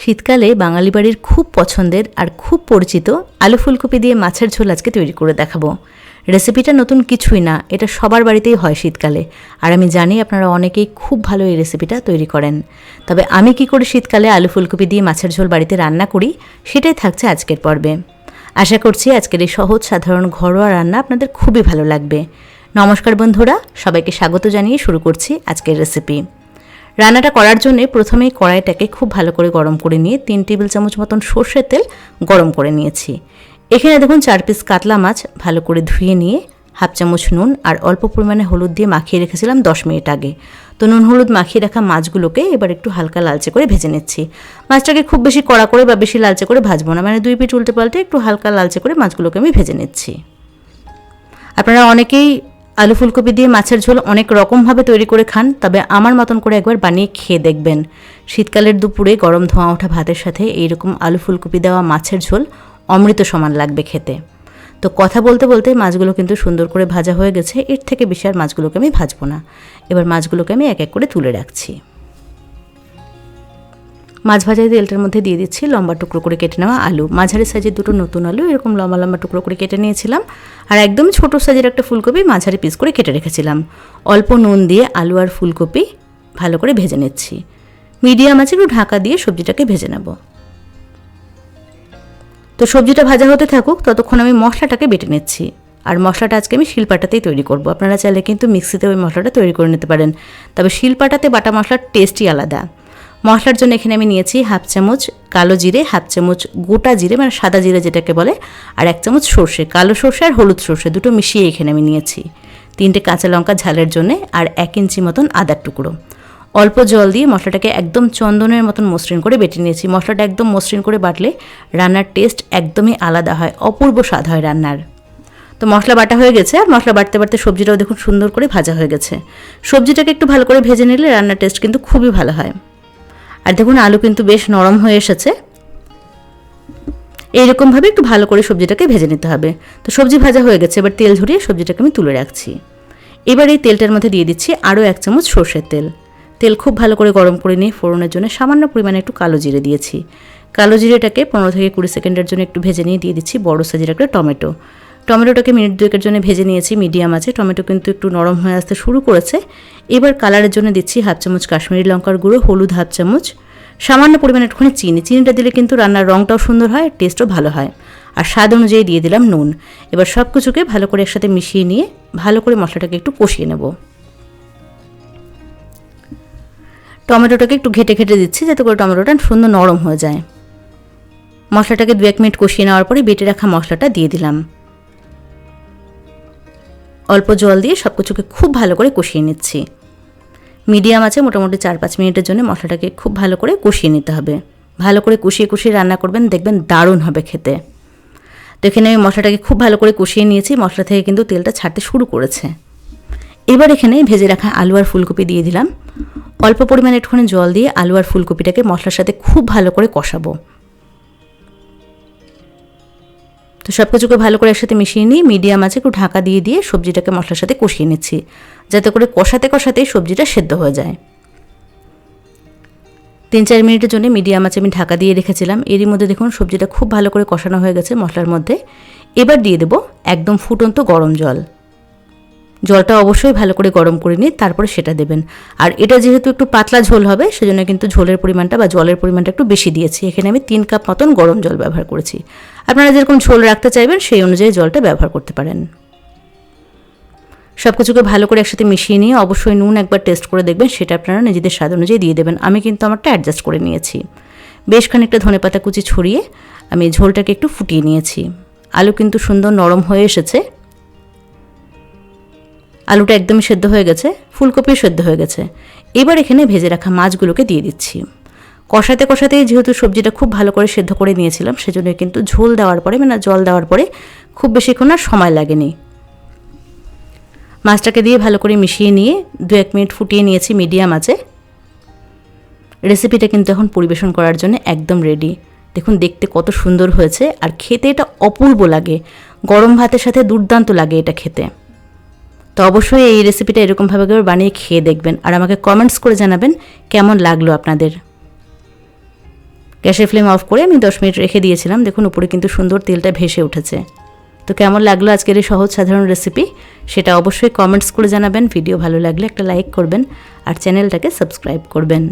শীতকালে বাঙালি বাড়ির খুব পছন্দের আর খুব পরিচিত আলু ফুলকপি দিয়ে মাছের ঝোল আজকে তৈরি করে দেখাবো। রেসিপিটা নতুন কিছুই না, এটা সবার বাড়িতেই হয় শীতকালে। আর আমি জানি আপনারা অনেকেই খুব ভালো এই রেসিপিটা তৈরি করেন। তবে আমি কি করে শীতকালে আলু ফুলকপি দিয়ে মাছের ঝোল বাড়িতে রান্না করি, সেটাই থাকছে আজকের পর্বে। আশা করছি আজকের এই সহজ, সাধারণ, ঘরোয়া রান্না আপনাদের খুবই ভালো লাগবে। নমস্কার বন্ধুরা, সবাইকে স্বাগত জানিয়ে শুরু করছি আজকের রেসিপি। রান্নাটা করার জন্য প্রথমেই কড়াইটাকে খুব ভালো করে গরম করে নিয়ে তিন টেবিল চামচ মতন সর্ষের তেল গরম করে নিয়েছি। এখানে দেখুন চার পিস কাতলা মাছ ভালো করে ধুয়ে নিয়ে হাফ চামচ নুন আর অল্প পরিমাণে হলুদ দিয়ে মাখিয়ে রেখেছিলাম দশ মিনিট আগে। তো নুন হলুদ মাখিয়ে রাখা মাছগুলোকে এবার একটু হালকা লালচে করে ভেজে নিচ্ছি। মাছটাকে খুব বেশি কড়া করে বা বেশি লালচে করে ভাজবো না মানে দুই পিঠ উল্টে পাল্টে একটু হালকা লালচে করে মাছগুলোকে আমি ভেজে নিচ্ছি। আপনারা অনেকেই আলু ফুলকপি দিয়ে মাছের ঝোল অনেক রকমভাবে তৈরি করে খান, তবে আমার মতন করে একবার বানিয়ে খেয়ে দেখবেন। শীতকালের দুপুরে গরম ধোঁয়া ওঠা ভাতের সাথে এইরকম আলু ফুলকপি দেওয়া মাছের ঝোল অমৃত সমান লাগবে খেতে। তো কথা বলতে বলতে মাছগুলো কিন্তু সুন্দর করে ভাজা হয়ে গেছে, এর থেকে বেশি আর মাছগুলোকে আমি ভাজবো না। এবার মাছগুলোকে আমি এক এক করে তুলে রাখছি। মাছ ভাজার তেলটার মধ্যে দিয়ে দিচ্ছি লম্বা টুকরো করে কেটে নেওয়া আলু। মাঝারি সাইজের দুটো নতুন আলু, এরকম লম্বা লম্বা টুকরো করে কেটে নিয়েছিলাম। আর একদম ছোট সাইজের একটা ফুলকপি মাঝারি পিস করে কেটে রেখেছিলাম। অল্প নুন দিয়ে আলু আর ফুলকপি ভালো করে ভেজে নিচ্ছি। মিডিয়াম আছে, একটু ঢাকা দিয়ে সবজিটাকে ভেজে নেব। তো সবজিটা ভাজা হতে থাকুক, ততক্ষণ আমি মশলাটাকে বেটে নিচ্ছি। আর মশলাটা আজকে আমি শিলপাটাতেই তৈরি করব। আপনারা চাইলে কিন্তু মিক্সিতে ওই মশলাটা তৈরি করে নিতে পারেন। তবে শিলপাটাতে বাটা মশলার টেস্টই আলাদা। মশলার জন্য এখানে আমি নিয়েছি হাফ চামচ কালো জিরে, হাফ চামচ গোটা জিরে মানে সাদা জিরে যেটাকে বলে, আর এক চামচ সর্ষে, কালো সর্ষে আর হলুদ সর্ষে, দুটো মিশিয়ে এখানে আমি নিয়েছি। তিনটে কাঁচা লঙ্কা ঝালের জন্য আর এক ইঞ্চি মতন আদার টুকরো। অল্প জল দিয়ে মশলাটাকে একদম চন্দনের মতন মসৃণ করে বেটে নিয়েছি। মশলাটা একদম মসৃণ করে বাটলে রান্নার টেস্ট একদমই আলাদা হয়, অপূর্ব স্বাদ হয় রান্নার। তো মশলা বাটা হয়ে গেছে, আর মশলা বাটতে বাটতে সবজিটাও দেখুন সুন্দর করে ভাজা হয়ে গেছে। সবজিটাকে একটু ভালো করে ভেজে নিলে রান্নার টেস্ট কিন্তু খুবই ভালো হয়। আর দেখুন, আলু কিন্তু বেশ নরম হয়ে এসেছে। এইরকমভাবে একটু ভালো করে সবজিটাকে ভেজে নিতে হবে। তো সবজি ভাজা হয়ে গেছে, এবার তেল ঝরিয়ে সবজিটাকে আমি তুলে রাখছি। এবার এই তেলটার মধ্যে দিয়ে দিচ্ছি আরও এক চামচ সর্ষের তেল। তেল খুব ভালো করে গরম করে নিয়ে ফোড়নের জন্য সামান্য পরিমাণে একটু কালো জিরে দিয়েছি। কালো জিরেটাকে পনেরো থেকে কুড়ি সেকেন্ডের জন্য একটু ভেজে নিয়ে দিয়ে দিচ্ছি বড় সাইজের একটা টমেটো। টমেটোটাকে মিনিট দুয়েকের জন্য ভেজে নিয়েছি, মিডিয়াম আছে। টমেটো কিন্তু একটু নরম হয়ে আসতে শুরু করেছে। এবার কালারের জন্য দিচ্ছি হাফ চামচ কাশ্মীরি লঙ্কার গুঁড়ো, হলুদ হাফ চামচ। সামান্য পরিমাণে একটুখানি চিনি। চিনিটা দিলে কিন্তু রান্নার রঙটাও সুন্দর হয় টেস্টও ভালো হয়। আর স্বাদ অনুযায়ী দিয়ে দিলাম নুন। এবার সব কিছুকে ভালো করে একসাথে মিশিয়ে নিয়ে ভালো করে মশলাটাকে একটু কষিয়ে নেব। টমেটোটাকে একটু ঘেটে ঘেটে দিচ্ছি যাতে করে টমেটোটা সুন্দর নরম হয়ে যায়। মশলাটাকে দু এক মিনিট কষিয়ে নেওয়ার পরে বেটে রাখা মশলাটা দিয়ে দিলাম। অল্প জল দিয়ে সব কিছুকে খুব ভালো করে কষিয়ে নিচ্ছি। মিডিয়াম আছে মোটামুটি চার পাঁচ মিনিটের জন্য মশলাটাকে খুব ভালো করে কষিয়ে নিতে হবে। ভালো করে কষিয়ে কষিয়ে রান্না করবেন, দেখবেন দারুণ হবে খেতে। তো এখানে আমি মশলাটাকে খুব ভালো করে কষিয়ে নিয়েছি, মশলা থেকে কিন্তু তেলটা ছাড়তে শুরু করেছে। এবার এখানে ভেজে রাখা আলু আর ফুলকপি দিয়ে দিলাম। অল্প পরিমাণে একটুখানি জল দিয়ে আলু আর ফুলকপিটাকে মশলার সাথে খুব ভালো করে কষাবো। তো সব কিছুকে ভালো করে একসাথে মিশিয়ে নিয়ে মিডিয়াম আছে, একটু ঢাকা দিয়ে দিয়ে সবজিটাকে মশলার সাথে কষিয়ে নিচ্ছি। যাতে করে কষাতে কষাতেই সবজিটা সেদ্ধ হয়ে যায়। তিন চার মিনিটের জন্য মিডিয়াম আছে আমি ঢাকা দিয়ে রেখেছিলাম। এরই মধ্যে দেখুন সবজিটা খুব ভালো করে কষানো হয়ে গেছে মশলার মধ্যে। এবার দিয়ে দেবো একদম ফুটন্ত গরম জল। জলটা অবশ্যই ভালো করে গরম করে নিয়ে তারপরে সেটা দেবেন। আর এটা যেহেতু একটু পাতলা ঝোল হবে, সেজন্য কিন্তু ঝোলের পরিমাণটা বা জলের পরিমাণটা একটু বেশি দিয়েছি। এখানে আমি তিন কাপ মতন গরম জল ব্যবহার করেছি। আপনারা যেরকম ঝোল রাখতে চাইবেন, সেই অনুযায়ী জলটা ব্যবহার করতে পারেন। সব কিছুকে ভালো করে একসাথে মিশিয়ে নিয়ে অবশ্যই নুন একবার টেস্ট করে দেখবেন, সেটা আপনারা নিজেদের স্বাদ অনুযায়ী দিয়ে দেবেন। আমি কিন্তু আমারটা অ্যাডজাস্ট করে নিয়েছি। বেশ খানিকটা ধনে পাতা কুচি ছড়িয়ে আমি ঝোলটাকে একটু ফুটিয়ে নিয়েছি। আলু কিন্তু সুন্দর নরম হয়ে এসেছে। আলুটা একদমই সেদ্ধ হয়ে গেছে, ফুলকপিও সেদ্ধ হয়ে গেছে। এবার এখানে ভেজে রাখা মাছগুলোকে দিয়ে দিচ্ছি। কষাতে কষাতেই যেহেতু সবজিটা খুব ভালো করে সেদ্ধ করে নিয়েছিলাম সেজন্য কিন্তু ঝোল দেওয়ার পরে মানে জল দেওয়ার পরে খুব বেশিক্ষণ আর সময় লাগেনি। মাছটাকে দিয়ে ভালো করে মিশিয়ে নিয়ে দু এক মিনিট ফুটিয়ে নিয়েছি মিডিয়াম আছে রেসিপিটা কিন্তু এখন পরিবেশন করার জন্য একদম রেডি দেখুন, দেখতে কত সুন্দর হয়েছে, আর খেতে এটা অপূর্ব লাগে। গরম ভাতের সাথে দুর্দান্ত লাগে এটা খেতে। তো অবশ্যই এই রেসিপিটা এরকমভাবে করে বানিয়ে খেয়ে দেখবেন। আর আমাকে কমেন্টস করে জানাবেন কেমন লাগল আপনাদের। গ্যাসের ফ্লেম অফ করে আমি দশ মিনিট রেখে দিয়েছিলাম। দেখুন, উপরে কিন্তু সুন্দর তেলটা ভেসে উঠেছে। তো কেমন লাগল আজকের এই সহজ সাধারণ রেসিপি সেটা অবশ্যই কমেন্টস করে জানাবেন। ভিডিও ভালো লাগলে একটা লাইক করবেন। আর চ্যানেলটাকে সাবস্ক্রাইব করবেন।